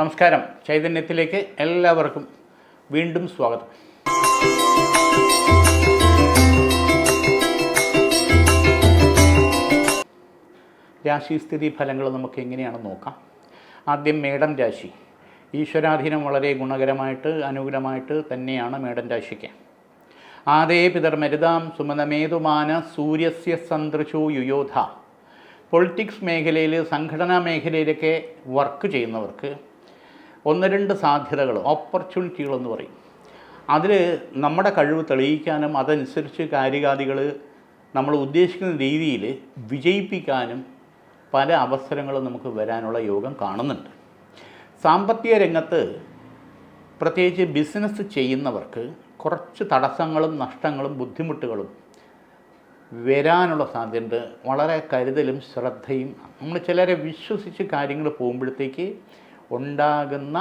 നമസ്കാരം. ചൈതന്യത്തിലേക്ക് എല്ലാവർക്കും വീണ്ടും സ്വാഗതം. രാശിസ്ഥിതി ഫലങ്ങൾ നമുക്ക് എങ്ങനെയാണ് നോക്കാം. ആദ്യം മേടം രാശി. ഈശ്വരാധീനം വളരെ ഗുണകരമായിട്ട് അനുകൂലമായിട്ട് തന്നെയാണ് മേടം രാശിക്ക്. ആദേ പിതർ മരുതാം സുമനമേതുമാന സൂര്യസ്യ സന്ദൃശു യുയോധ. പൊളിറ്റിക്സ് മേഖലയിൽ സംഘടനാ മേഖലയിലൊക്കെ വർക്ക് ചെയ്യുന്നവർക്ക് ഒന്ന് രണ്ട് സാധ്യതകൾ ഓപ്പർച്യൂണിറ്റികളെന്ന് പറയും. അതിൽ നമ്മുടെ കഴിവ് തെളിയിക്കാനും അതനുസരിച്ച് കാര്യകാദികൾ നമ്മൾ ഉദ്ദേശിക്കുന്ന രീതിയിൽ വിജയിപ്പിക്കാനും പല അവസരങ്ങളും നമുക്ക് വരാനുള്ള യോഗം കാണുന്നുണ്ട്. സാമ്പത്തിക രംഗത്ത് പ്രത്യേകിച്ച് ബിസിനസ് ചെയ്യുന്നവർക്ക് കുറച്ച് തടസ്സങ്ങളും നഷ്ടങ്ങളും ബുദ്ധിമുട്ടുകളും വരാനുള്ള സാധ്യതയുണ്ട്. വളരെ കരുതലും ശ്രദ്ധയും നമ്മൾ ചിലരെ വിശ്വസിച്ച് കാര്യങ്ങൾ പോകുമ്പോഴത്തേക്ക് ഉണ്ടാകുന്ന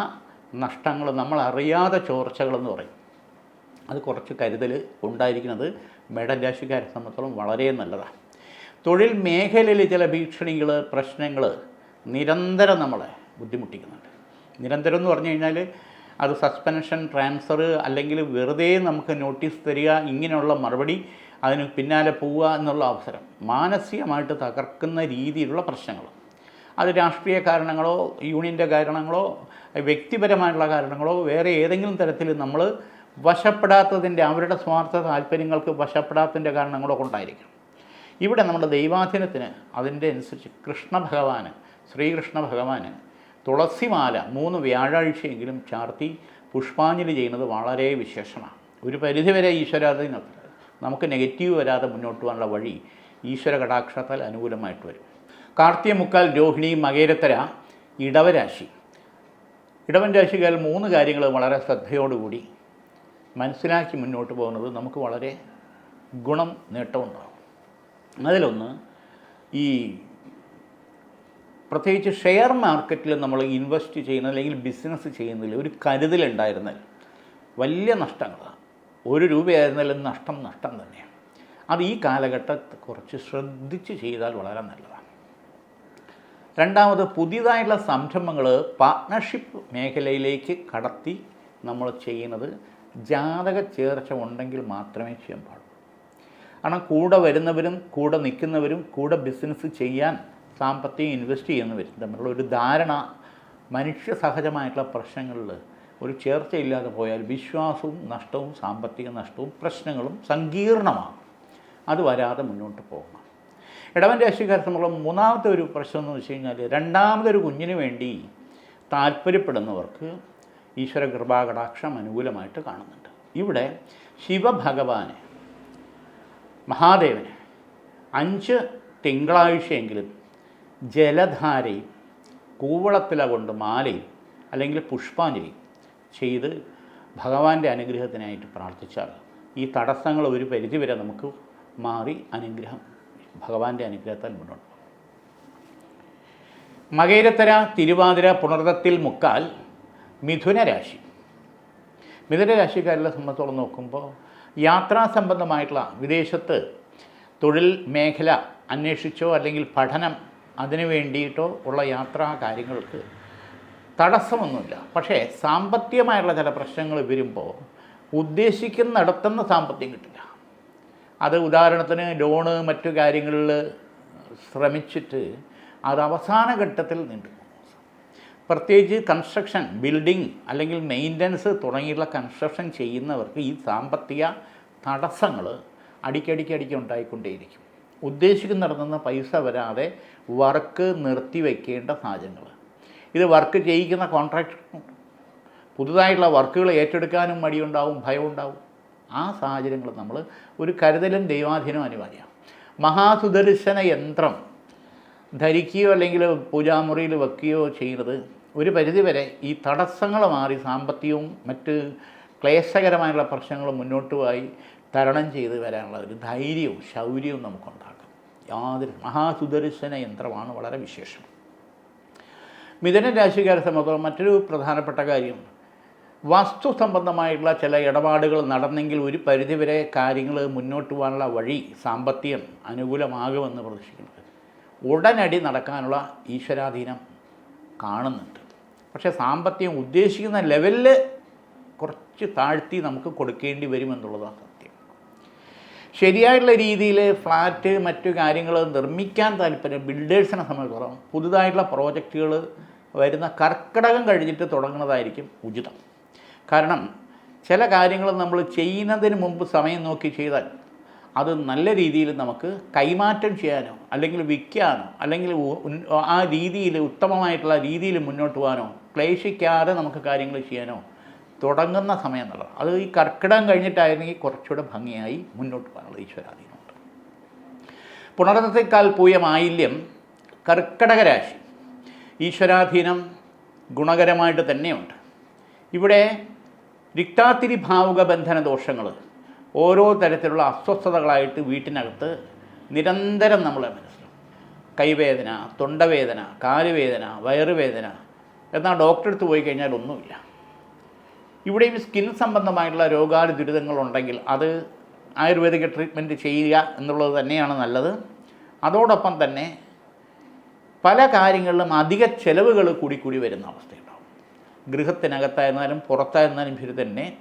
നഷ്ടങ്ങൾ നമ്മൾ അറിയാതെ ചോർച്ചകളെന്ന് പറയും. അത് കുറച്ച് കരുതൽ ഉണ്ടായിരിക്കുന്നത് മേടൻ രാശിക്കാരെ സംബന്ധിച്ചോളം വളരെ നല്ലതാണ്. തൊഴിൽ മേഖലയിൽ ചില ഭീഷണികൾ പ്രശ്നങ്ങൾ നിരന്തരം നമ്മളെ ബുദ്ധിമുട്ടിക്കുന്നുണ്ട്. നിരന്തരം എന്ന് പറഞ്ഞു കഴിഞ്ഞാൽ അത് സസ്പെൻഷൻ ട്രാൻസ്ഫർ അല്ലെങ്കിൽ വെറുതെ നമുക്ക് നോട്ടീസ് തരിക ഇങ്ങനെയുള്ള മറുപടി അതിന് പിന്നാലെ പോവുക എന്നുള്ള അവസരം മാനസികമായിട്ട് തകർക്കുന്ന രീതിയിലുള്ള പ്രശ്നങ്ങൾ അത് രാഷ്ട്രീയ കാരണങ്ങളോ യൂണിയന്റെ കാരണങ്ങളോ വ്യക്തിപരമായിട്ടുള്ള കാരണങ്ങളോ വേറെ ഏതെങ്കിലും തരത്തിൽ നമ്മൾ വശപ്പെടാത്തതിന്റെ അവരുടെ സ്വാർത്ഥ താല്പര്യങ്ങൾക്ക് വശപ്പെടാത്തതിന്റെ കാരണങ്ങളോ കൊണ്ടായിരിക്കും ഇവിടെ നമ്മുടെ ദൈവാധീനത്തിന് അതിന്റെ അനുസരിച്ച് കൃഷ്ണ ഭഗവാന് ശ്രീകൃഷ്ണ ഭഗവാന് തുളസിമാല മൂന്ന് വ്യാഴാഴ്ചയെങ്കിലും ചാർത്തി പുഷ്പാഞ്ജലി ചെയ്യുന്നത് വളരെ വിശേഷമാണ്. ഒരു പരിധിവരെ ഈശ്വരാധീനത്തിൽ നമുക്ക് നെഗറ്റീവ് വരാതെ മുന്നോട്ട് പോകാനുള്ള വഴി ഈശ്വര കടാക്ഷത്താൽ അനുകൂലമായിട്ട് വരും. കാർത്തിക മുക്കാൽ രോഹിണി മകേരത്തര ഇടവരാശി ഇടവൻ രാശിക്കാർ മൂന്ന് കാര്യങ്ങൾ വളരെ ശ്രദ്ധയോടുകൂടി മനസ്സിലാക്കി മുന്നോട്ട് പോകുന്നത് നമുക്ക് വളരെ ഗുണം നേട്ടമുണ്ടാകും അതിലൊന്ന് ഈ പ്രത്യേകിച്ച് ഷെയർ മാർക്കറ്റിൽ നമ്മൾ ഇൻവെസ്റ്റ് ചെയ്യുന്ന അല്ലെങ്കിൽ ബിസിനസ് ചെയ്യുന്നതിൽ ഒരു കരുതലുണ്ടായിരുന്നാൽ വലിയ നഷ്ടങ്ങളാണ്. ഒരു രൂപയായിരുന്നാലും നഷ്ടം നഷ്ടം തന്നെയാണ്. അത് ഈ കാലഘട്ടത്തിൽ കുറച്ച് ശ്രദ്ധിച്ച് ചെയ്താൽ വളരെ നല്ലതാണ്. രണ്ടാമത് പുതിയതായിട്ടുള്ള സംരംഭങ്ങൾ പാർട്ട്ണർഷിപ്പ് മേഖലയിലേക്ക് കടത്തി നമ്മൾ ചെയ്യുന്നത് ജാതക ചേർച്ച ഉണ്ടെങ്കിൽ മാത്രമേ ചെയ്യാൻ പാടുള്ളൂ. കാരണം കൂടെ വരുന്നവരും കൂടെ നിൽക്കുന്നവരും കൂടെ ബിസിനസ് ചെയ്യാൻ സാമ്പത്തികം ഇൻവെസ്റ്റ് ചെയ്യുന്നവരും തമ്മിലുള്ള ഒരു ധാരണ മനുഷ്യ സഹജമായിട്ടുള്ള പ്രശ്നങ്ങളിൽ ഒരു ചേർച്ചയില്ലാതെ പോയാൽ വിശ്വാസവും നഷ്ടവും സാമ്പത്തിക നഷ്ടവും പ്രശ്നങ്ങളും സങ്കീർണമാണ് അത് വരാതെ മുന്നോട്ട് പോകണം. ഇടവൻ രാശിക്കാരെ സംബന്ധിച്ചുള്ള മൂന്നാമത്തെ ഒരു പ്രശ്നം എന്ന് വെച്ച് കഴിഞ്ഞാൽ രണ്ടാമതൊരു കുഞ്ഞിന് വേണ്ടി താല്പര്യപ്പെടുന്നവർക്ക് ഈശ്വര കൃപാകടാക്ഷം അനുകൂലമായിട്ട് കാണുന്നുണ്ട്. ഇവിടെ ശിവഭഗവാന് മഹാദേവന് അഞ്ച് തിങ്കളാഴ്ചയെങ്കിലും ജലധാരയും കൂവളത്തില കൊണ്ട് മാലയും അല്ലെങ്കിൽ പുഷ്പാഞ്ജലി ചെയ്ത് ഭഗവാന്റെ അനുഗ്രഹത്തിനായിട്ട് പ്രാർത്ഥിച്ചാൽ ഈ തടസ്സങ്ങൾ ഒരു പരിധിവരെ നമുക്ക് മാറി അനുഗ്രഹം ഭഗവാന്റെ അനുഗ്രഹത്താൽ മുന്നോട്ട് മകേരത്തര തിരുവാതിര പുണർത്തത്തിൽ മുക്കാൽ മിഥുന രാശി. മിഥുന സംബന്ധിച്ചോളം നോക്കുമ്പോൾ യാത്രാ സംബന്ധമായിട്ടുള്ള വിദേശത്ത് തൊഴിൽ മേഖല അന്വേഷിച്ചോ അല്ലെങ്കിൽ പഠനം അതിനു വേണ്ടിയിട്ടോ ഉള്ള യാത്രാ കാര്യങ്ങൾക്ക് തടസ്സമൊന്നുമില്ല. പക്ഷേ സാമ്പത്തികമായിട്ടുള്ള ചില പ്രശ്നങ്ങൾ വരുമ്പോൾ ഉദ്ദേശിക്കുന്നിടത്തുനിന്ന് സാമ്പത്തികം കിട്ടില്ല. അത് ഉദാഹരണത്തിന് ലോണ് മറ്റു കാര്യങ്ങളിൽ ശ്രമിച്ചിട്ട് അത് അവസാന ഘട്ടത്തിൽ നീണ്ടു പ്രത്യേകിച്ച് കൺസ്ട്രക്ഷൻ ബിൽഡിംഗ് അല്ലെങ്കിൽ മെയിന്റനൻസ് തുടങ്ങിയുള്ള കൺസ്ട്രക്ഷൻ ചെയ്യുന്നവർക്ക് ഈ സാമ്പത്തിക തടസ്സങ്ങൾ അടിക്കടിക്ക് അടിക്ക് ഉണ്ടായിക്കൊണ്ടേയിരിക്കും. ഉദ്ദേശിക്കുന്നിടത്തു നിന്ന് പൈസ വരാതെ വർക്ക് നിർത്തിവെക്കേണ്ട സാഹചര്യങ്ങൾ. ഇത് വർക്ക് ചെയ്യിക്കുന്ന കോൺട്രാക്ടർ പുതുതായിട്ടുള്ള വർക്കുകൾ ഏറ്റെടുക്കാനും മടിയുണ്ടാവും ഭയമുണ്ടാവും. ആ സാഹചര്യങ്ങൾ നമ്മൾ ഒരു കരുതലും ദൈവാധീനം അനിവാര്യമാണ് മഹാസുദർശന യന്ത്രം ധരിക്കുകയോ അല്ലെങ്കിൽ പൂജാമുറിയിൽ വെക്കുകയോ ചെയ്യുന്നത് ഒരു പരിധിവരെ ഈ തടസ്സങ്ങൾ മാറി സാമ്പത്തികവും മറ്റ് ക്ലേശകരമായുള്ള പ്രശ്നങ്ങൾ മുന്നോട്ട് പോയി തരണം ചെയ്ത് വരാനുള്ള ഒരു ധൈര്യവും ശൗര്യവും നമുക്കുണ്ടാകും യാതൊരു മഹാസുദർശന യന്ത്രമാണ് വളരെ വിശേഷം. മിഥുന രാശിക്കാരെ സംബന്ധിച്ചിടത്തോളം മറ്റൊരു പ്രധാനപ്പെട്ട കാര്യം വസ്തു സംബന്ധമായിട്ടുള്ള ചില ഇടപാടുകൾ നടന്നെങ്കിൽ ഒരു പരിധിവരെ കാര്യങ്ങൾ മുന്നോട്ട് പോകാനുള്ള വഴി സാമ്പത്തികം അനുകൂലമാകുമെന്ന് പ്രതീക്ഷിക്കുന്നത്. ഉടനടി നടക്കാനുള്ള ഈശ്വരാധീനം കാണുന്നുണ്ട്. പക്ഷേ സാമ്പത്തികം ഉദ്ദേശിക്കുന്ന ലെവലിൽ കുറച്ച് താഴ്ത്തി നമുക്ക് കൊടുക്കേണ്ടി വരുമെന്നുള്ളതാണ് സത്യം. ശരിയായിട്ടുള്ള രീതിയിൽ ഫ്ലാറ്റ് മറ്റു കാര്യങ്ങൾ നിർമ്മിക്കാൻ താല്പര്യം ബിൽഡേഴ്സിനെ സംബന്ധിച്ചിടത്തോളം പുതുതായിട്ടുള്ള പ്രോജക്റ്റുകൾ വരുന്ന കർക്കിടകം കഴിഞ്ഞിട്ട് തുടങ്ങുന്നതായിരിക്കും ഉചിതം. കാരണം ചില കാര്യങ്ങൾ നമ്മൾ ചെയ്യുന്നതിന് മുമ്പ് സമയം നോക്കി ചെയ്താൽ അത് നല്ല രീതിയിൽ നമുക്ക് കൈമാറ്റം ചെയ്യാനോ അല്ലെങ്കിൽ വിൽക്കാനോ അല്ലെങ്കിൽ ആ രീതിയിൽ ഉത്തമമായിട്ടുള്ള രീതിയിൽ മുന്നോട്ട് പോകാനോ ക്ലേശിക്കാതെ നമുക്ക് കാര്യങ്ങൾ ചെയ്യാനോ തുടങ്ങുന്ന സമയം എന്നുള്ളത്. അത് ഈ കർക്കിടകം കഴിഞ്ഞിട്ടായിരുന്നെങ്കിൽ കുറച്ചുകൂടെ ഭംഗിയായി മുന്നോട്ട് പോകാനുള്ള ഈശ്വരാധീനമുണ്ട്. പുണർന്നത്തേക്കാൾ പൂയമായില്യം കർക്കടക രാശി. ഈശ്വരാധീനം ഗുണകരമായിട്ട് തന്നെയുണ്ട്. ഇവിടെ രിക്താത്തിരി ഭാവുക ബന്ധന ദോഷങ്ങൾ ഓരോ തരത്തിലുള്ള അസ്വസ്ഥതകളായിട്ട് വീട്ടിനകത്ത് നിരന്തരം നമ്മളെ മനസ്സിലാവും കൈവേദന തൊണ്ടവേദന കാലുവേദന വയറുവേദന എന്നാൽ ഡോക്ടറെ അടുത്ത് പോയി കഴിഞ്ഞാൽ ഒന്നുമില്ല. ഇവിടെയും സ്കിൻ സംബന്ധമായിട്ടുള്ള രോഗാതി ദുരിതങ്ങളുണ്ടെങ്കിൽ അത് ആയുർവേദിക ട്രീറ്റ്മെന്റ് ചെയ്യുക എന്നുള്ളത് തന്നെയാണ് നല്ലത്. അതോടൊപ്പം തന്നെ പല കാര്യങ്ങളിലും അധിക ചെലവുകൾ കൂടി കൂടി വരുന്ന അവസ്ഥയുണ്ടാവും ഗൃഹത്തിനകത്തായിരുന്നാലും പുറത്തായിരുന്നാലും ശരി തന്നെ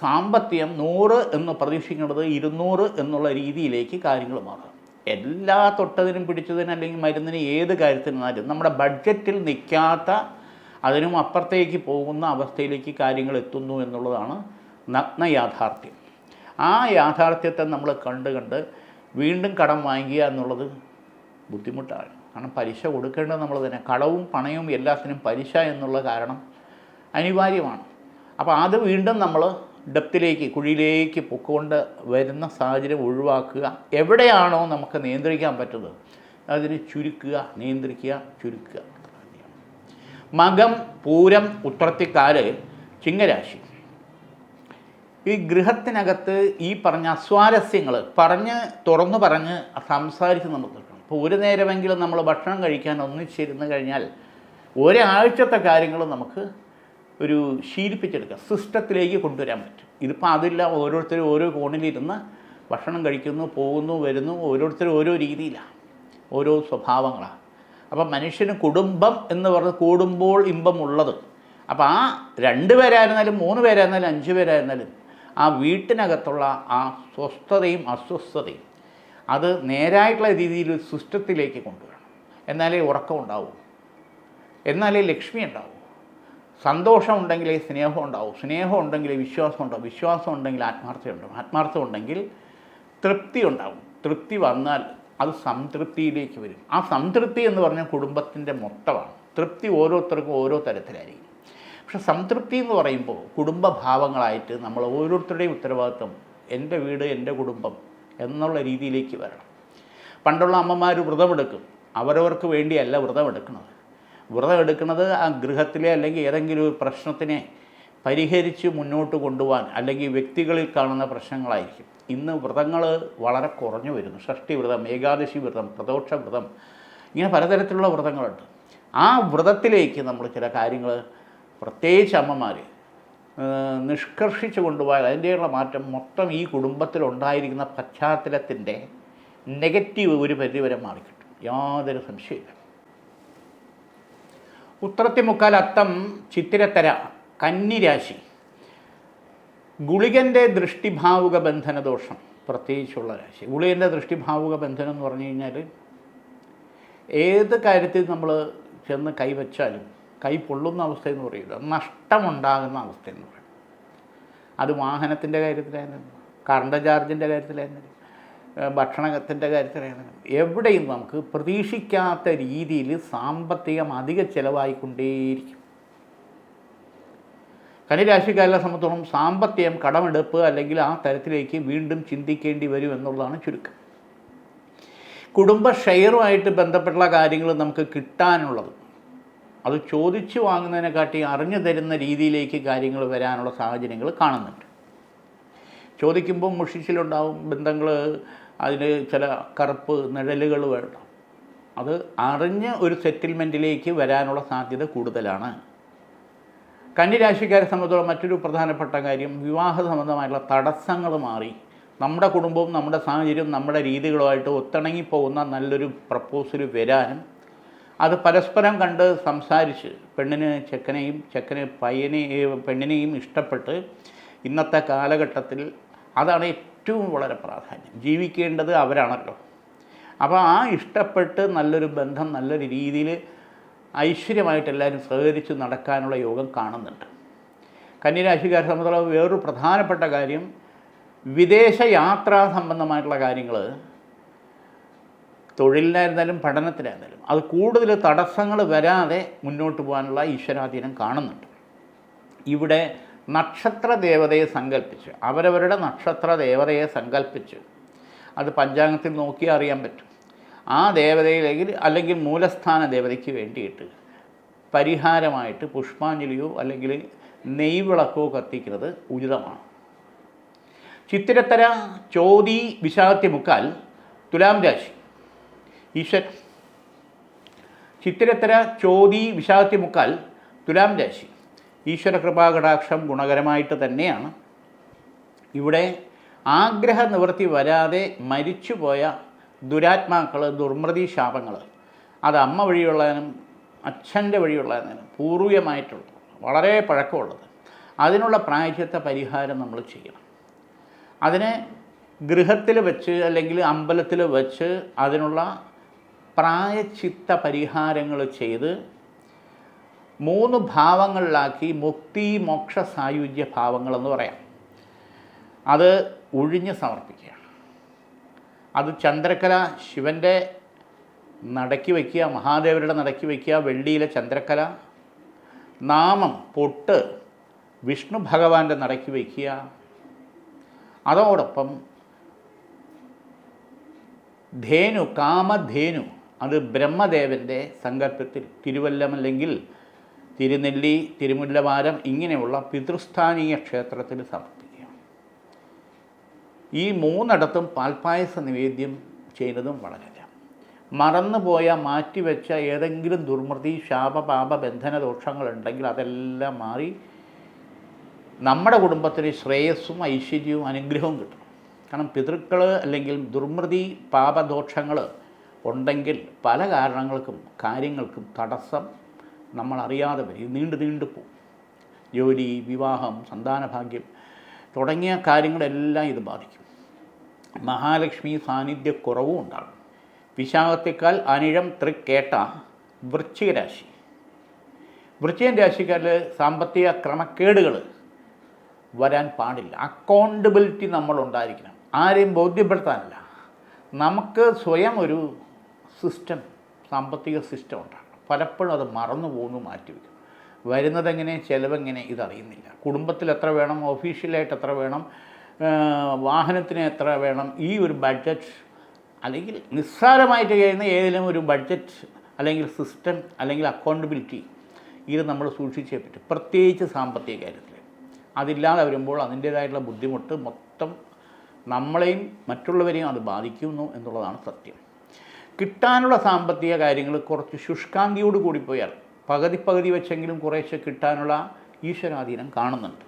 സാമ്പത്തികം നൂറ് എന്ന് പ്രതീക്ഷിക്കുന്നത് ഇരുന്നൂറ് എന്നുള്ള രീതിയിലേക്ക് കാര്യങ്ങൾ മാറും. എല്ലാ തൊട്ടതിനും പിടിച്ചതിനും അല്ലെങ്കിൽ മരുന്നിന് ഏത് കാര്യത്തിനാലും നമ്മുടെ ബഡ്ജറ്റിൽ നിൽക്കാത്ത അതിനും അപ്പുറത്തേക്ക് പോകുന്ന അവസ്ഥയിലേക്ക് കാര്യങ്ങൾ എത്തുന്നു എന്നുള്ളതാണ് നഗ്ന യാഥാർത്ഥ്യം. ആ യാഥാർത്ഥ്യത്തെ നമ്മൾ കണ്ട് കണ്ട് വീണ്ടും കടം വാങ്ങിക്കുക എന്നുള്ളത് ബുദ്ധിമുട്ടാണ്. കാരണം പലിശ കൊടുക്കേണ്ടത് നമ്മൾ തന്നെ. കടവും പണയും എല്ലാത്തിനും പലിശ എന്നുള്ള കാരണം അനിവാര്യമാണ്. അപ്പോൾ അത് വീണ്ടും നമ്മൾ ഡെപ്തിലേക്ക് കുഴിയിലേക്ക് പൊക്കൊണ്ട് വരുന്ന സാഹചര്യം ഒഴിവാക്കുക. എവിടെയാണോ നമുക്ക് നിയന്ത്രിക്കാൻ പറ്റുന്നത്? അതിനെ ചുരുക്കുക നിയന്ത്രിക്കുക ചുരുക്കുക. മകം പൂരം ഉത്രത്തിക്കാൽ ചിങ്ങരാശി. ഈ ഗൃഹത്തിനകത്ത് ഈ പറഞ്ഞ അസ്വാരസ്യങ്ങൾ പറഞ്ഞ് തുറന്നു പറഞ്ഞ് സംസാരിച്ച് നമ്മൾ തീർക്കണം ഇപ്പോൾ ഒരു നേരമെങ്കിലും നമ്മൾ ഭക്ഷണം കഴിക്കാൻ ഒന്നിച്ചിരുന്ന് കഴിഞ്ഞാൽ ഒരാഴ്ചത്തെ കാര്യങ്ങൾ നമുക്ക് ഒരു ശീലിപ്പിച്ചെടുക്കുക. സിസ്റ്റത്തിലേക്ക് കൊണ്ടുവരാൻ പറ്റും. ഇതിപ്പോൾ അതില്ല ഓരോരുത്തരും ഓരോ കോണിലിരുന്ന് ഭക്ഷണം കഴിക്കുന്നു പോകുന്നു വരുന്നു ഓരോരുത്തരും ഓരോ രീതിയിലാണ് ഓരോ സ്വഭാവങ്ങളാണ് അപ്പം മനുഷ്യന് കുടുംബം എന്ന് പറഞ്ഞ് കൂടുമ്പോൾ ഇമ്പമുള്ളത്. അപ്പോൾ ആ രണ്ട് പേരായിരുന്നാലും മൂന്ന് പേരായിരുന്നാലും അഞ്ച് പേരായിരുന്നാലും ആ വീട്ടിനകത്തുള്ള ആ സ്വസ്ഥതയും അസ്വസ്ഥതയും അത് നേരായിട്ടുള്ള രീതിയിൽ സിസ്റ്റത്തിലേക്ക് കൊണ്ടുവരണം. എന്നാലേ ഉറക്കം ഉണ്ടാവൂ. എന്നാലേ ലക്ഷ്മി ഉണ്ടാവൂ. സന്തോഷം ഉണ്ടെങ്കിലേ സ്നേഹം ഉണ്ടാവും സ്നേഹം ഉണ്ടെങ്കിലേ വിശ്വാസം ഉണ്ടാവും വിശ്വാസം ഉണ്ടെങ്കിൽ ആത്മാർത്ഥത ഉണ്ടാവും ആത്മാർത്ഥത ഉണ്ടെങ്കിൽ തൃപ്തി ഉണ്ടാവും തൃപ്തി വന്നാൽ അത് സംതൃപ്തിയിലേക്ക് വരും. ആ സംതൃപ്തി എന്ന് പറഞ്ഞാൽ കുടുംബത്തിന്റെ മൊത്തമാണ്. തൃപ്തി ഓരോരുത്തർക്കും ഓരോ തരത്തിലായിരിക്കും. പക്ഷെ സംതൃപ്തി എന്ന് പറയുമ്പോൾ കുടുംബഭാവങ്ങളായിട്ട് നമ്മൾ ഓരോരുത്തരുടെയും ഉത്തരവാദിത്വം എന്റെ വീട് എന്റെ കുടുംബം എന്നുള്ള രീതിയിലേക്ക് വരണം. പണ്ടുള്ള അമ്മമാർ വ്രതമെടുക്കും. അവരവർക്ക് വേണ്ടിയല്ല വ്രതമെടുക്കുന്നത്. വ്രതം എടുക്കുന്നത് ആ ഗൃഹത്തിലെ അല്ലെങ്കിൽ ഏതെങ്കിലും ഒരു പ്രശ്നത്തിനെ പരിഹരിച്ച് മുന്നോട്ട് കൊണ്ടുപോകാൻ അല്ലെങ്കിൽ വ്യക്തികളിൽ കാണുന്ന പ്രശ്നങ്ങളായിരിക്കും. ഇന്ന് വ്രതങ്ങൾ വളരെ കുറഞ്ഞു വരുന്നു. ഷഷ്ടി വ്രതം ഏകാദശി വ്രതം പ്രദോഷ വ്രതം ഇങ്ങനെ പലതരത്തിലുള്ള വ്രതങ്ങളുണ്ട്. ആ വ്രതത്തിലേക്ക് നമ്മൾ ചില കാര്യങ്ങൾ പ്രത്യേകിച്ച് അമ്മമാർ നിഷ്കർഷിച്ച് കൊണ്ടുപോയാൽ അതിന്റെയുള്ള മാറ്റം മൊത്തം ഈ കുടുംബത്തിലുണ്ടായിരിക്കുന്ന പശ്ചാത്തലത്തിന്റെ നെഗറ്റീവ് ഒരു പരിധിവരെ മാറിക്കിട്ടും. യാതൊരു സംശയമില്ല ഉത്രത്തിമുക്കാൽ അത്തം ചിത്തിരത്തര കന്നിരാശി. ഗുളികന്റെ ദൃഷ്ടിഭാവുക ബന്ധന ദോഷം പ്രത്യേകിച്ചുള്ള രാശി. ഗുളികന്റെ ദൃഷ്ടിഭാവുക ബന്ധനം എന്ന് പറഞ്ഞു കഴിഞ്ഞാൽ ഏത് കാര്യത്തിൽ നമ്മൾ ചെന്ന് കൈവച്ചാലും കൈ പൊള്ളുന്ന അവസ്ഥ എന്ന് പറയുന്നത് നഷ്ടമുണ്ടാകുന്ന അവസ്ഥ എന്ന് പറയും. അത് വാഹനത്തിന്റെ കാര്യത്തിലായിരുന്നു കറണ്ട് ചാർജിന്റെ കാര്യത്തിലായിരുന്നാലും ഏഹ് ഭക്ഷണത്തിന്റെ കാര്യത്തിൽ എവിടെയും നമുക്ക് പ്രതീക്ഷിക്കാത്ത രീതിയിൽ സാമ്പത്തികം അധിക ചിലവായിക്കൊണ്ടേയിരിക്കും. കനിരാശിക്കാരെ സംബന്ധിച്ചോളം സാമ്പത്തികം കടമെടുപ്പ് അല്ലെങ്കിൽ ആ തരത്തിലേക്ക് വീണ്ടും ചിന്തിക്കേണ്ടി വരും എന്നുള്ളതാണ് ചുരുക്കം. കുടുംബ ഷെയറുമായിട്ട് ബന്ധപ്പെട്ടുള്ള കാര്യങ്ങൾ നമുക്ക് കിട്ടാനുള്ളത്. അത് ചോദിച്ചു വാങ്ങുന്നതിനെക്കാട്ടി അറിഞ്ഞു തരുന്ന രീതിയിലേക്ക് കാര്യങ്ങൾ വരാനുള്ള സാഹചര്യങ്ങൾ കാണുന്നുണ്ട്. ചോദിക്കുമ്പോൾ മുഷിച്ചിലുണ്ടാവും ബന്ധങ്ങൾ അതിന് ചില കറുപ്പ് നിഴലുകൾ വേണം. അത് അറിഞ്ഞ് ഒരു സെറ്റിൽമെന്റിലേക്ക് വരാനുള്ള സാധ്യത കൂടുതലാണ്. കന്നിരാശിക്കാരെ സംബന്ധിച്ചോളം മറ്റൊരു പ്രധാനപ്പെട്ട കാര്യം വിവാഹ സംബന്ധമായിട്ടുള്ള തടസ്സങ്ങൾ മാറി. നമ്മുടെ കുടുംബവും നമ്മുടെ സാഹചര്യവും നമ്മുടെ രീതികളുമായിട്ട് ഒത്തിണങ്ങിപ്പോകുന്ന നല്ലൊരു പ്രപ്പോസൽ വരാനും അത് പരസ്പരം കണ്ട് സംസാരിച്ച് പെണ്ണിന് ചെക്കനെയും ചെക്കന് പയ്യനെയും പെണ്ണിനെയും ഇഷ്ടപ്പെട്ട് ഇന്നത്തെ കാലഘട്ടത്തിൽ അതാണ് ഏറ്റവും വളരെ പ്രാധാന്യം. ജീവിക്കേണ്ടത് അവരാണല്ലോ. അപ്പോൾ ആ ഇഷ്ടപ്പെട്ട് നല്ലൊരു ബന്ധം നല്ലൊരു രീതിയിൽ ഐശ്വര്യമായിട്ട് എല്ലാവരും സഹകരിച്ച് നടക്കാനുള്ള യോഗം കാണുന്നുണ്ട്. കന്യരാശിക്കാരെ സംബന്ധിച്ചുള്ള വേറൊരു പ്രധാനപ്പെട്ട കാര്യം വിദേശ യാത്രാ സംബന്ധമായിട്ടുള്ള കാര്യങ്ങൾ തൊഴിലിനായിരുന്നാലും പഠനത്തിനായിരുന്നാലും അത് കൂടുതൽ തടസ്സങ്ങൾ വരാതെ മുന്നോട്ട് പോകാനുള്ള ഈശ്വരാധീനം കാണുന്നുണ്ട്. ഇവിടെ നക്ഷത്ര ദേവതയെ സങ്കല്പിച്ച് അവരവരുടെ നക്ഷത്ര ദേവതയെ സങ്കല്പിച്ച് അത് പഞ്ചാംഗത്തിൽ നോക്കി അറിയാൻ പറ്റും. ആ ദേവതയിലേക്ക് അല്ലെങ്കിൽ മൂലസ്ഥാന ദേവതയ്ക്ക് വേണ്ടിയിട്ട് പരിഹാരമായിട്ട് പുഷ്പാഞ്ജലിയോ അല്ലെങ്കിൽ നെയ്വിളക്കോ കത്തിക്കുന്നത് ഉചിതമാണ്. ചിത്തിരത്തര ചോതി വിശാഖത്തി മുക്കാൽ തുലാം രാശി ഈശ്വർ ചിത്തിരത്തര ചോതി വിശാഖത്തി മുക്കാൽ തുലാം രാശി. ഈശ്വര കൃപാകടാക്ഷം ഗുണകരമായിട്ട് തന്നെയാണ്. ഇവിടെ ആഗ്രഹ നിവൃത്തി വരാതെ മരിച്ചുപോയ ദുരാത്മാക്കൾ ദുർമൃതി ശാപങ്ങൾ അത് അമ്മ വഴിയുള്ളതിനും അച്ഛന്റെ വഴിയുള്ളതിനും പൂർവികമായിട്ടുള്ളത് വളരെ പഴക്കമുള്ളത്. അതിനുള്ള പ്രായച്ചത്ത പരിഹാരം നമ്മൾ ചെയ്യണം. അതിനെ ഗൃഹത്തിൽ വെച്ച് അല്ലെങ്കിൽ അമ്പലത്തിൽ വെച്ച് അതിനുള്ള പ്രായച്ചിത്ത പരിഹാരങ്ങൾ ചെയ്ത് മൂന്ന് ഭാവങ്ങളിലാക്കി മുക്തി മോക്ഷ സായുജ്യ ഭാവങ്ങളെന്ന് പറയാം. അത് ഒഴിഞ്ഞ് സമർപ്പിക്കുക. അത് ചന്ദ്രക്കല ശിവന്റെ നടക്കി വയ്ക്കുക മഹാദേവരുടെ നടക്കി വയ്ക്കുക വെള്ളിയിലെ ചന്ദ്രക്കല നാമം പൊട്ട് വിഷ്ണു ഭഗവാന്റെ നടക്കി വയ്ക്കുക. അതോടൊപ്പം ധേനു കാമധേനു അത് ബ്രഹ്മദേവന്റെ സങ്കല്പത്തിൽ തിരുവല്ലമല്ലെങ്കിൽ തിരുനെല്ലി തിരുമുല്ലവാരം ഇങ്ങനെയുള്ള പിതൃസ്ഥാനീയ ക്ഷേത്രത്തിൽ സമർപ്പിക്കുക ഈ മൂന്നിടത്തും പാൽപ്പായസ നിവേദ്യം ചെയ്യുന്നതും വളരെ മറന്നുപോയ മാറ്റിവെച്ച ഏതെങ്കിലും ദുർമൃതി ശാപപാപ ബന്ധന ദോഷങ്ങളുണ്ടെങ്കിൽ അതെല്ലാം മാറി നമ്മുടെ കുടുംബത്തിന് ശ്രേയസ്സും ഐശ്വര്യവും അനുഗ്രഹവും കിട്ടും കാരണം പിതൃക്കൾ അല്ലെങ്കിൽ ദുർമൃതി പാപദോഷങ്ങൾ ഉണ്ടെങ്കിൽ പല കാരണങ്ങൾക്കും കാര്യങ്ങൾക്കും തടസ്സം നമ്മൾ അറിയാതെ വരും നീണ്ടു നീണ്ടു പോകും ജോലി വിവാഹം സന്താനഭാഗ്യം തുടങ്ങിയ കാര്യങ്ങളെല്ലാം ഇത് ബാധിക്കും. മഹാലക്ഷ്മി സാന്നിധ്യക്കുറവും ഉണ്ടാകും. വിശാഖത്തേക്കാൾ അനിഴം തൃക്കേട്ട വൃശ്ചിക രാശി. രാശിക്കാരിൽ സാമ്പത്തിക ക്രമക്കേടുകൾ വരാൻ പാടില്ല. അക്കൗണ്ടബിലിറ്റി നമ്മൾ ഉണ്ടായിരിക്കണം. ആരെയും ബോധ്യപ്പെടുത്താനല്ല. നമുക്ക് സ്വയം ഒരു സിസ്റ്റം സാമ്പത്തിക സിസ്റ്റം ഉണ്ടാകണം. പലപ്പോഴും അത് മറന്നു പോകുന്നു മാറ്റിവെക്കും വരുന്നതെങ്ങനെ ചിലവെങ്ങനെ ഇതറിയുന്നില്ല. കുടുംബത്തിൽ എത്ര വേണം ഒഫീഷ്യലായിട്ട് എത്ര വേണം വാഹനത്തിന് എത്ര വേണം ഈ ഒരു ബഡ്ജറ്റ് അല്ലെങ്കിൽ നിസ്സാരമായിട്ട് കഴിയുന്ന ഏതെങ്കിലും ഒരു ബഡ്ജറ്റ് അല്ലെങ്കിൽ സിസ്റ്റം അല്ലെങ്കിൽ അക്കൗണ്ടബിലിറ്റി ഇത് നമ്മൾ സൂക്ഷിച്ചേ പറ്റും. പ്രത്യേകിച്ച് സാമ്പത്തിക കാര്യത്തിൽ. അതില്ലാതെ വരുമ്പോൾ അതിന്റേതായിട്ടുള്ള ബുദ്ധിമുട്ട് മൊത്തം നമ്മളെയും മറ്റുള്ളവരെയും അത് ബാധിക്കുന്നു എന്നുള്ളതാണ് സത്യം. കിട്ടാനുള്ള സാമ്പത്തിക കാര്യങ്ങൾ കുറച്ച് ശുഷ്കാന്തിയോട് കൂടി പോയാൽ പകുതി പകുതി വെച്ചെങ്കിലും കുറേശ്ശെ കിട്ടാനുള്ള ഈശ്വരാധീനം കാണുന്നുണ്ട്.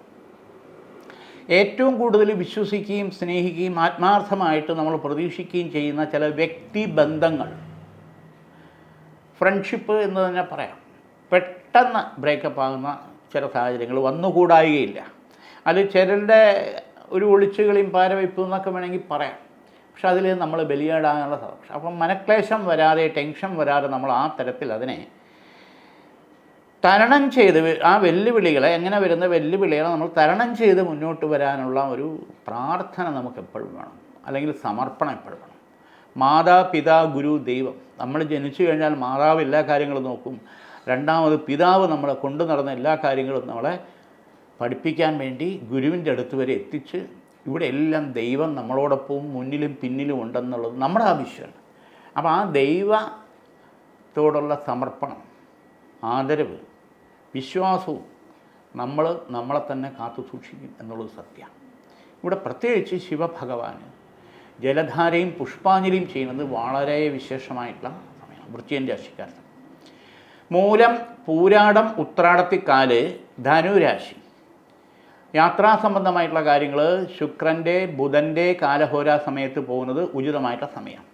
ഏറ്റവും കൂടുതൽ വിശ്വസിക്കുകയും സ്നേഹിക്കുകയും ആത്മാർത്ഥമായിട്ട് നമ്മൾ പ്രതീക്ഷിക്കുകയും ചെയ്യുന്ന ചില വ്യക്തി ബന്ധങ്ങൾ. ഫ്രണ്ട്ഷിപ്പ് എന്ന് തന്നെ പറയാം. പെട്ടെന്ന് ബ്രേക്കപ്പ് ആകുന്ന ചില സാഹചര്യങ്ങൾ വന്നുകൂടായികയില്ല. അത് ചിലരുടെ ഒരു ഒളിച്ചുകളിയും പാരവയ്പും എന്നൊക്കെ വേണമെങ്കിൽ പറയാം. പക്ഷെ അതിൽ നമ്മൾ ബലിയാടാനുള്ള സാധ്യത അപ്പം മനക്ലേശം വരാതെ ടെൻഷൻ വരാതെ നമ്മൾ ആ തരത്തിൽ അതിനെ തരണം ചെയ്ത് ആ വെല്ലുവിളികളെ എങ്ങനെ വരുന്ന വെല്ലുവിളികളെ നമ്മൾ തരണം ചെയ്ത് മുന്നോട്ട് വരാനുള്ള ഒരു പ്രാർത്ഥന നമുക്ക് എപ്പോഴും വേണം. അല്ലെങ്കിൽ സമർപ്പണം എപ്പോഴും വേണം. മാതാ പിതാ ഗുരു ദൈവം. നമ്മൾ ജനിച്ചു കഴിഞ്ഞാൽ മാതാവ് എല്ലാ കാര്യങ്ങളും നോക്കും. രണ്ടാമത് പിതാവ് നമ്മളെ കൊണ്ടു നടന്ന എല്ലാ കാര്യങ്ങളും നമ്മളെ പഠിപ്പിക്കാൻ വേണ്ടി ഗുരുവിന്റെ അടുത്ത് വരെ എത്തിച്ച് ഇവിടെ എല്ലാം ദൈവം നമ്മളോടൊപ്പവും മുന്നിലും പിന്നിലും ഉണ്ടെന്നുള്ളത് നമ്മുടെ ആവശ്യമാണ്. അപ്പോൾ ആ ദൈവത്തോടുള്ള സമർപ്പണം ആദരവ് വിശ്വാസവും നമ്മൾ നമ്മളെ തന്നെ കാത്തു സൂക്ഷിക്കും എന്നുള്ളത് സത്യമാണ് ഇവിടെ പ്രത്യേകിച്ച് ശിവഭഗവാന് ജലധാരയും പുഷ്പാഞ്ജലിയും ചെയ്യുന്നത് വളരെ വിശേഷമായിട്ടുള്ള സമയമാണ് വൃത്തിയൻ രാശിക്കാരൻ മൂലം പൂരാടം ഉത്രാടത്തിക്കാൽ ധനുരാശി. യാത്രാ സംബന്ധമായിട്ടുള്ള കാര്യങ്ങൾ ശുക്രന്റെ ബുധന്റെ കാലഹോരാ സമയത്ത് പോകുന്നത് ഉചിതമായിട്ടുള്ള സമയമാണ്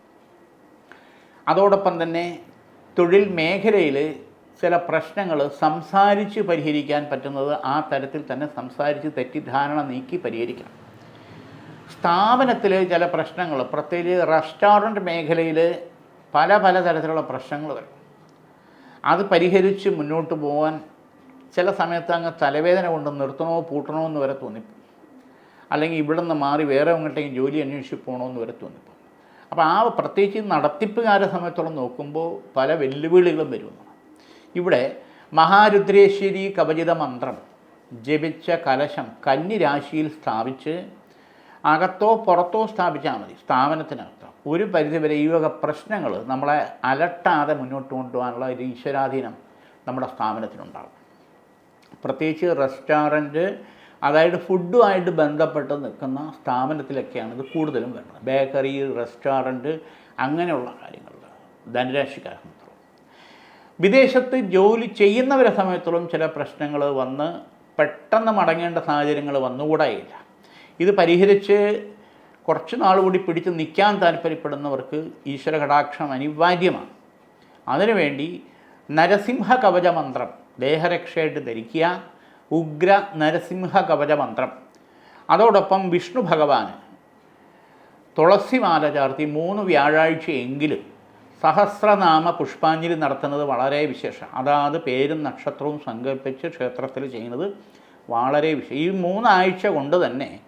അതോടൊപ്പം തന്നെ തൊഴിൽ മേഖലയിൽ ചില പ്രശ്നങ്ങൾ സംസാരിച്ച് പരിഹരിക്കാൻ പറ്റുന്നത് ആ തരത്തിൽ തന്നെ സംസാരിച്ച് തെറ്റിദ്ധാരണ നീക്കി പരിഹരിക്കണം. സ്ഥാപനത്തിൽ ചില പ്രശ്നങ്ങൾ പ്രത്യേകിച്ച് റെസ്റ്റോറന്റ് മേഖലയിൽ പല പല തരത്തിലുള്ള പ്രശ്നങ്ങൾ വരും. അത് പരിഹരിച്ച് മുന്നോട്ട് പോകാൻ ചില സമയത്ത് അങ്ങ് തലവേദന കൊണ്ട് നിർത്തണോ പൂട്ടണമോ എന്ന് വരെ തോന്നിപ്പോകും. അല്ലെങ്കിൽ ഇവിടെ നിന്ന് മാറി വേറെ എങ്ങോട്ടെങ്കിലും ജോലി അന്വേഷിച്ച് പോകണമെന്ന് വരെ തോന്നിപ്പോകും. അപ്പോൾ ആ പ്രത്യേകിച്ച് നടത്തിപ്പുകാരെ സമയത്തോളം നോക്കുമ്പോൾ പല വെല്ലുവിളികളും വരുമെന്നാണ് ഇവിടെ മഹാരുദ്രേശ്വരി കവചിത മന്ത്രം ജപിച്ച കലശം കന്നി രാശിയിൽ സ്ഥാപിച്ച് അകത്തോ പുറത്തോ സ്ഥാപിച്ചാൽ മതി സ്ഥാപനത്തിനകത്തോ. ഒരു പരിധിവരെ ഈ വക പ്രശ്നങ്ങൾ നമ്മളെ അലട്ടാതെ മുന്നോട്ട് കൊണ്ടുപോകാനുള്ള ഒരു ഈശ്വരാധീനം നമ്മുടെ സ്ഥാപനത്തിനുണ്ടാകും. പ്രത്യേകിച്ച് റെസ്റ്റോറന്റ് അതായത് ഫുഡുമായിട്ട് ബന്ധപ്പെട്ട് നിൽക്കുന്ന സ്ഥാപനത്തിലൊക്കെയാണ് ഇത് കൂടുതലും വരുന്നത്. ബേക്കറി റെസ്റ്റോറന്റ് അങ്ങനെയുള്ള കാര്യങ്ങൾ. ധനരാശിക്കാരെ സംബന്ധിച്ചിടത്തോളം വിദേശത്ത് ജോലി ചെയ്യുന്നവരെ സമയത്തോളം ചില പ്രശ്നങ്ങൾ വന്ന് പെട്ടെന്ന് മടങ്ങേണ്ട സാഹചര്യങ്ങൾ വന്നുകൂടായില്ല. ഇത് പരിഹരിച്ച് കുറച്ച് നാൾ കൂടി പിടിച്ച് നിൽക്കാൻ താല്പര്യപ്പെടുന്നവർക്ക് ഈശ്വര കടാക്ഷം അനിവാര്യമാണ്. അതിനുവേണ്ടി നരസിംഹ കവച മന്ത്രം ദേഹരക്ഷയായിട്ട് ധരിക്കുക. ഉഗ്ര നരസിംഹ കവച മന്ത്രം. അതോടൊപ്പം വിഷ്ണു ഭഗവാന് തുളസിമാല ചാർത്തി മൂന്ന് വ്യാഴാഴ്ചയെങ്കിലും സഹസ്രനാമ പുഷ്പാഞ്ജലി നടത്തുന്നത് വളരെ വിശേഷം. അതാത് പേരും നക്ഷത്രവും സങ്കല്പിച്ച് ക്ഷേത്രത്തിൽ ചെയ്യുന്നത് വളരെ വിശേഷം. ഈ മൂന്നാഴ്ച കൊണ്ട് തന്നെ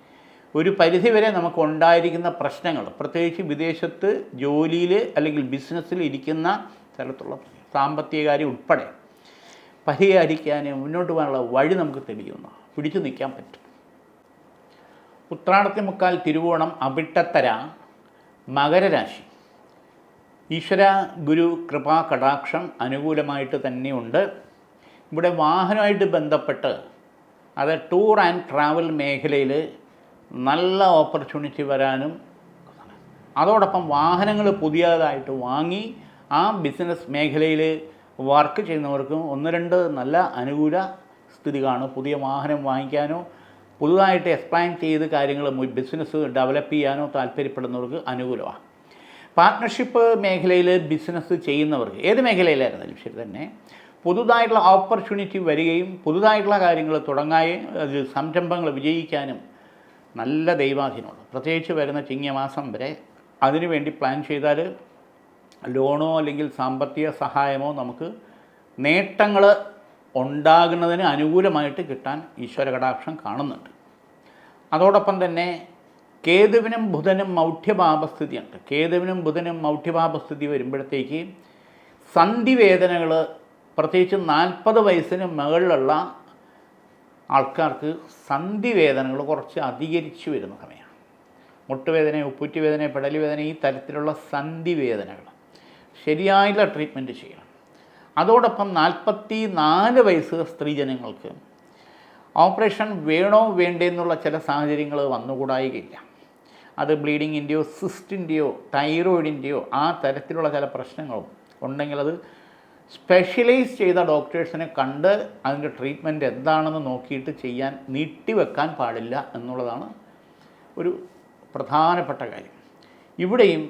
ഒരു പരിധിവരെ നമുക്ക് ഉണ്ടായിരിക്കുന്ന പ്രശ്നങ്ങൾ പ്രത്യേകിച്ച് വിദേശത്ത് ജോലിയിൽ അല്ലെങ്കിൽ ബിസിനസ്സിൽ ഇരിക്കുന്ന തരത്തിലുള്ള സാമ്പത്തിക കാര്യം ഉൾപ്പെടെ പരിഹരിക്കാൻ മുന്നോട്ട് പോകാനുള്ള വഴി നമുക്ക് തെളിയുന്നു. പിടിച്ചു നിൽക്കാൻ പറ്റും. ഉത്രാടത്തെ മുക്കാൽ തിരുവോണം അവിട്ടത്തര മകരരാശി. ഈശ്വര ഗുരു കൃപാ കടാക്ഷം അനുകൂലമായിട്ട് തന്നെയുണ്ട് ഇവിടെ വാഹനമായിട്ട് ബന്ധപ്പെട്ട് അത് ടൂർ ആൻഡ് ട്രാവൽ മേഖലയിൽ നല്ല ഓപ്പർച്യൂണിറ്റി വരാനും അതോടൊപ്പം വാഹനങ്ങൾ പുതിയതായിട്ട് വാങ്ങി ആ ബിസിനസ് മേഖലയിൽ വർക്ക് ചെയ്യുന്നവർക്കും ഒന്ന് രണ്ട് നല്ല അനുകൂല സ്ഥിതി കാണും പുതിയ വാഹനം വാങ്ങിക്കാനോ പുതുതായിട്ട് എക്സ്പ്ലൈൻ ചെയ്ത് കാര്യങ്ങൾ ബിസിനസ് ഡെവലപ്പ് ചെയ്യാനോ താല്പര്യപ്പെടുന്നവർക്ക് അനുകൂലമാണ്. പാർട്ട്ണർഷിപ്പ് മേഖലയിൽ ബിസിനസ് ചെയ്യുന്നവർക്ക് ഏത് മേഖലയിലായിരുന്നാലും ശരി തന്നെ പുതുതായിട്ടുള്ള ഓപ്പർച്യൂണിറ്റി വരികയും പുതുതായിട്ടുള്ള കാര്യങ്ങൾ തുടങ്ങാനും അതിൽ സംരംഭങ്ങൾ വിജയിക്കാനും നല്ല ദൈവാധീനമുണ്ട്. പ്രത്യേകിച്ച് വരുന്ന ചിങ്ങമാസം വരെ അതിനുവേണ്ടി പ്ലാൻ ചെയ്താൽ ലോണോ അല്ലെങ്കിൽ സാമ്പത്തിക സഹായമോ നമുക്ക് നേട്ടങ്ങൾ ഉണ്ടാകുന്നതിന് അനുകൂലമായിട്ട് കിട്ടാൻ ഈശ്വര കടാക്ഷം കാണുന്നുണ്ട്. അതോടൊപ്പം തന്നെ കേതുവിനും ബുധനും മൗഢ്യഭാവസ്ഥിതിയുണ്ട് കേതുവിനും ബുധനും മൗഢ്യഭാവസ്ഥിതി വരുമ്പോഴത്തേക്ക് സന്ധിവേദനകൾ പ്രത്യേകിച്ച് നാൽപ്പത് വയസ്സിന് മുകളിലുള്ള ആൾക്കാർക്ക് സന്ധിവേദനകൾ കുറച്ച് അധികരിച്ചു വരുന്ന സമയമാണ്. മുട്ടുവേദന ഉപ്പുറ്റുവേദന പെടലുവേദന ഈ തരത്തിലുള്ള സന്ധിവേദനകൾ. ശരിയായുള്ള ട്രീറ്റ്മെന്റ് ചെയ്യണം. അതോടൊപ്പം നാൽപ്പത്തി നാല് വയസ്സ് സ്ത്രീജനങ്ങൾക്ക് ഓപ്പറേഷൻ വേണോ വേണ്ടേ എന്നുള്ള ചില സാഹചര്യങ്ങൾ വന്നുകൂടായികയില്ല. അത് ബ്ലീഡിങ്ങിന്റെയോ സിസ്റ്റിന്റെയോ തൈറോയിഡിന്റെയോ ആ തരത്തിലുള്ള ചില പ്രശ്നങ്ങളും ഉണ്ടെങ്കിൽ അത് സ്പെഷ്യലൈസ് ചെയ്ത ഡോക്ടേഴ്സിനെ കണ്ട് അതിന്റെ ട്രീറ്റ്മെന്റ് എന്താണെന്ന് നോക്കിയിട്ട് ചെയ്യാൻ നീട്ടിവെക്കാൻ പാടില്ല എന്നുള്ളതാണ് ഒരു പ്രധാനപ്പെട്ട കാര്യം. ഇവിടെയും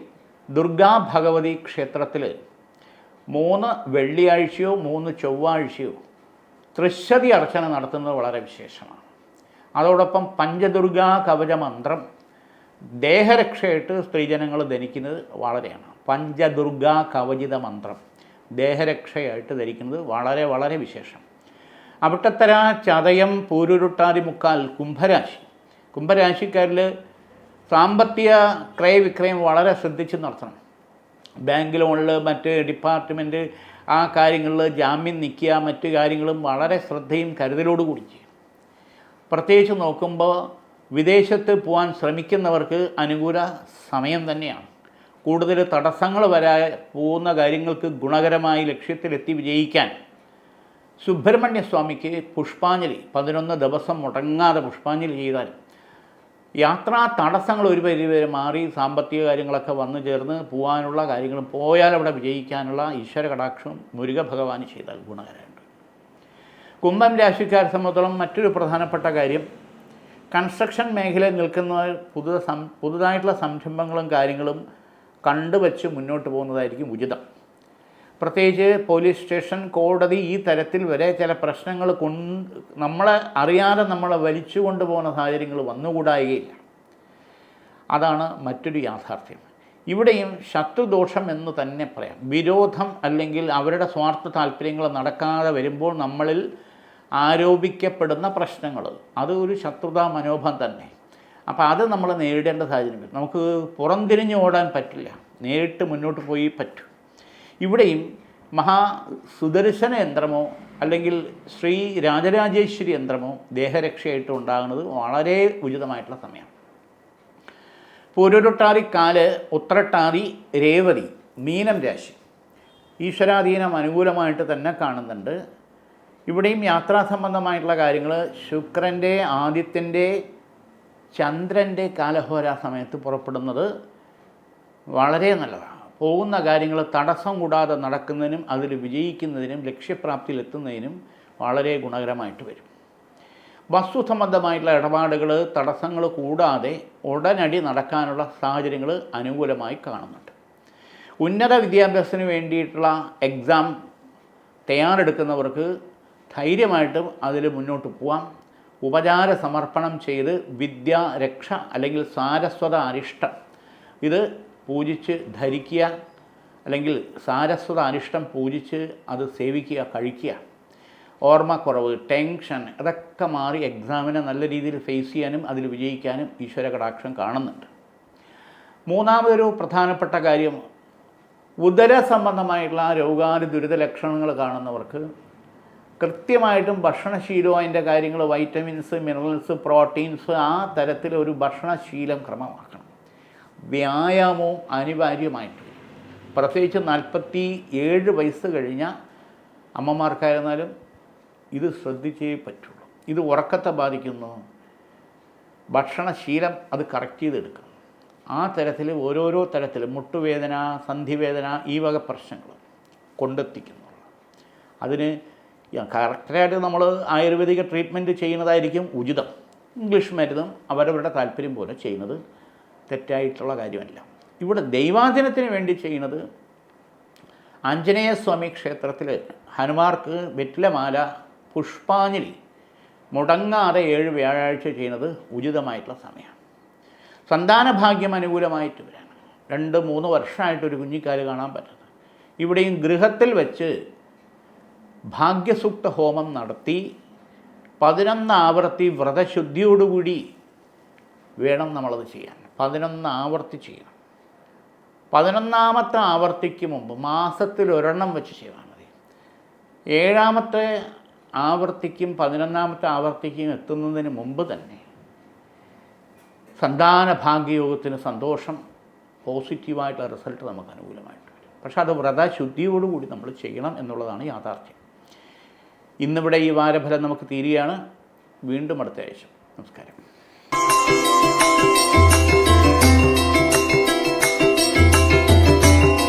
ദുർഗാ ഭഗവതി ക്ഷേത്രത്തിൽ മൂന്ന് വെള്ളിയാഴ്ചയോ മൂന്ന് ചൊവ്വാഴ്ചയോ തൃശ്ശതി അർച്ചന നടത്തുന്നത് വളരെ വിശേഷമാണ്. അതോടൊപ്പം പഞ്ചദുർഗാ കവച മന്ത്രം ദേഹരക്ഷയായിട്ട് സ്ത്രീജനങ്ങൾ ധരിക്കുന്നത് വളരെയാണ്. പഞ്ചദുർഗാ കവചിത മന്ത്രം ദേഹരക്ഷയായിട്ട് ധരിക്കുന്നത് വളരെ വളരെ വിശേഷം. അവിട്ടത്തര ചതയം പൂരുരുട്ടാതി മുക്കാൽ കുംഭരാശി. കുംഭരാശിക്കാരിൽ സാമ്പത്തിക ക്രയവിക്രയം വളരെ ശ്രദ്ധിച്ച് നടത്തണം. ബാങ്ക് ലോണിൽ മറ്റ് ഡിപ്പാർട്ട്മെന്റ് ആ കാര്യങ്ങളിൽ ജാമ്യം നിൽക്കുക മറ്റു കാര്യങ്ങളും വളരെ ശ്രദ്ധയും കരുതലോട് കൂടി ചെയ്യും. പ്രത്യേകിച്ച് നോക്കുമ്പോൾ വിദേശത്ത് പോകാൻ ശ്രമിക്കുന്നവർക്ക് അനുകൂല സമയം തന്നെയാണ്. കൂടുതൽ തടസ്സങ്ങൾ വരാ പോകുന്ന കാര്യങ്ങൾക്ക് ഗുണകരമായി ലക്ഷ്യത്തിലെത്തി വിജയിക്കാൻ സുബ്രഹ്മണ്യ സ്വാമിക്ക് പുഷ്പാഞ്ജലി പതിനൊന്ന് ദിവസം മുടങ്ങാതെ പുഷ്പാഞ്ജലി ചെയ്താൽ യാത്രാ തടസ്സങ്ങൾ ഒരു പരിധിവരെ മാറി സാമ്പത്തിക കാര്യങ്ങളൊക്കെ വന്നു ചേർന്ന് പോകാനുള്ള കാര്യങ്ങൾ പോയാൽ അവിടെ വിജയിക്കാനുള്ള ഈശ്വര കടാക്ഷം മുരുക ഭഗവാൻ ചെയ്താൽ ഗുണകരമുണ്ട് കുംഭം രാശിക്കാരെ സംബന്ധിച്ചോളം മറ്റൊരു പ്രധാനപ്പെട്ട കാര്യം കൺസ്ട്രക്ഷൻ മേഖലയിൽ നിൽക്കുന്നവർ പുതു പുതുതായിട്ടുള്ള സംരംഭങ്ങളും കാര്യങ്ങളും കണ്ടുവച്ച് മുന്നോട്ട് പോകുന്നതായിരിക്കും ഉചിതം. പ്രത്യേകിച്ച് പോലീസ് സ്റ്റേഷൻ കോടതി ഈ തരത്തിൽ വരെ ചില പ്രശ്നങ്ങൾ കൊണ്ട് നമ്മളെ അറിയാതെ നമ്മളെ വലിച്ചു കൊണ്ടുപോകുന്ന സാഹചര്യങ്ങൾ വന്നുകൂടായികയില്ല. അതാണ് മറ്റൊരു യാഥാർത്ഥ്യം. ഇവിടെയും ശത്രുദോഷം എന്ന് തന്നെ പറയാം. വിരോധം അല്ലെങ്കിൽ അവരുടെ സ്വാർത്ഥ താല്പര്യങ്ങൾ നടക്കാതെ വരുമ്പോൾ നമ്മളിൽ ആരോപിക്കപ്പെടുന്ന പ്രശ്നങ്ങൾ. അത് ഒരു ശത്രുതാ മനോഭാവം തന്നെ. അപ്പോൾ അത് നമ്മൾ നേരിടേണ്ട സാഹചര്യം നമുക്ക് പുറംതിരിഞ്ഞ് ഓടാൻ പറ്റില്ല. നേരിട്ട് മുന്നോട്ട് പോയി പറ്റൂ. ഇവിടെയും മഹാ സുദർശന യന്ത്രമോ അല്ലെങ്കിൽ ശ്രീ രാജരാജേശ്വരി യന്ത്രമോ ദേഹരക്ഷയായിട്ട് ഉണ്ടാകുന്നത് വളരെ ഉചിതമായിട്ടുള്ള സമയമാണ്. പൂരുരുട്ടാതി കാൽ ഉത്രട്ടാതി രേവതി മീനം രാശി ഈശ്വരാധീനം അനുകൂലമായിട്ട് തന്നെ കാണുന്നുണ്ട്. ഇവിടെയും യാത്രാ സംബന്ധമായിട്ടുള്ള കാര്യങ്ങൾ ശുക്രന്റെ ആദിത്യന്റെ ചന്ദ്രന്റെ കാലഹോരാ സമയത്ത് പുറപ്പെടുന്നത് വളരെ നല്ലതാണ്. പോകുന്ന കാര്യങ്ങൾ തടസ്സം കൂടാതെ നടക്കുന്നതിനും അതിൽ വിജയിക്കുന്നതിനും ലക്ഷ്യപ്രാപ്തിയിലെത്തുന്നതിനും വളരെ ഗുണകരമായിട്ട് വരും. വസ്തു സംബന്ധമായിട്ടുള്ള ഇടപാടുകൾ തടസ്സങ്ങൾ കൂടാതെ ഉടനടി നടക്കാനുള്ള സാഹചര്യങ്ങൾ അനുകൂലമായി കാണുന്നുണ്ട്. ഉന്നത വിദ്യാഭ്യാസത്തിന് വേണ്ടിയിട്ടുള്ള എക്സാം തയ്യാറെടുക്കുന്നവർക്ക് ധൈര്യമായിട്ട് അതിൽ മുന്നോട്ട് പോവാം. ഉപചാര സമർപ്പണം ചെയ്ത് വിദ്യ രക്ഷ അല്ലെങ്കിൽ സാരസ്വത അരിഷ്ടം ഇത് പൂജിച്ച് ധരിക്കുക അല്ലെങ്കിൽ സാരസ്വത അനിഷ്ടം പൂജിച്ച് അത് സേവിക്കുക കഴിക്കുക. ഓർമ്മക്കുറവ് ടെൻഷൻ അതൊക്കെ മാറി എക്സാമിനെ നല്ല രീതിയിൽ ഫേസ് ചെയ്യാനും അതിൽ വിജയിക്കാനും ഈശ്വര കടാക്ഷം കാണുന്നുണ്ട്. മൂന്നാമതൊരു പ്രധാനപ്പെട്ട കാര്യം ഉദര സംബന്ധമായിട്ടുള്ള രോഗാതി ദുരിത ലക്ഷണങ്ങൾ കാണുന്നവർക്ക് കൃത്യമായിട്ടും ഭക്ഷണശീലവും അതിന്റെ കാര്യങ്ങൾ വൈറ്റമിൻസ് മിനറൽസ് പ്രോട്ടീൻസ് ആ തരത്തിൽ ഒരു ഭക്ഷണശീലം ക്രമമാക്കണം. വ്യായാമവും അനിവാര്യമായിട്ട് വരും. പ്രത്യേകിച്ച് നാൽപ്പത്തി ഏഴ് വയസ്സ് കഴിഞ്ഞ അമ്മമാർക്കായിരുന്നാലും ഇത് ശ്രദ്ധിച്ചേ പറ്റുള്ളൂ. ഇത് ഉറക്കത്തെ ബാധിക്കുന്നു. ഭക്ഷണശീലം അത് കറക്റ്റ് ചെയ്തെടുക്കണം ആ തരത്തിൽ ഓരോരോ തരത്തിൽ മുട്ടുവേദന സന്ധിവേദന ഈ വക പ്രശ്നങ്ങൾ കൊണ്ടെത്തിക്കുന്നു. അതിന് കറക്റ്റായിട്ട് നമ്മൾ ആയുർവേദിക ട്രീറ്റ്മെന്റ് ചെയ്യുന്നതായിരിക്കും ഉചിതം. ഇംഗ്ലീഷ് മരുന്നും അവരവരുടെ താല്പര്യം പോലെ ചെയ്യുന്നത് തെറ്റായിട്ടുള്ള കാര്യമല്ല. ഇവിടെ ദൈവാധീനത്തിന് വേണ്ടി ചെയ്യുന്നത് ആഞ്ജനേയസ്വാമി ക്ഷേത്രത്തിൽ ഹനുമാർക്ക് വെറ്റിലമാല പുഷ്പാഞ്ജലി മുടങ്ങാതെ ഏഴ് വ്യാഴാഴ്ച ചെയ്യുന്നത് ഉചിതമായിട്ടുള്ള സമയമാണ്. സന്താനഭാഗ്യം അനുകൂലമായിട്ട് വരാണ്. രണ്ട് മൂന്ന് വർഷമായിട്ട് ഒരു കുഞ്ഞിക്കാൽ കാണാൻ പറ്റുന്നത് ഇവിടെയും ഗൃഹത്തിൽ വെച്ച് ഭാഗ്യസൂക്ത ഹോമം നടത്തി പതിനൊന്ന് ആവർത്തി വ്രതശുദ്ധിയോടുകൂടി വേണം നമ്മളത് ചെയ്യാൻ. പതിനൊന്ന് ആവർത്തി ചെയ്യണം. പതിനൊന്നാമത്തെ ആവർത്തിക്ക് മുമ്പ് മാസത്തിൽ ഒരെണ്ണം വെച്ച് ചെയ്താൽ മതി. ഏഴാമത്തെ ആവർത്തിക്കും പതിനൊന്നാമത്തെ ആവർത്തിക്കും എത്തുന്നതിന് മുമ്പ് തന്നെ സന്താന ഭാഗ്യയോഗത്തിന് സന്തോഷം പോസിറ്റീവായിട്ടുള്ള റിസൾട്ട് നമുക്ക് അനുകൂലമായിട്ട് വരും. പക്ഷേ അത് വ്രതശുദ്ധിയോടുകൂടി നമ്മൾ ചെയ്യണം എന്നുള്ളതാണ് യാഥാർത്ഥ്യം. ഇന്നിവിടെ ഈ വാരഫലം നമുക്ക് തീരുകയാണ്. വീണ്ടും അടുത്ത ആഴ്ച. നമസ്കാരം.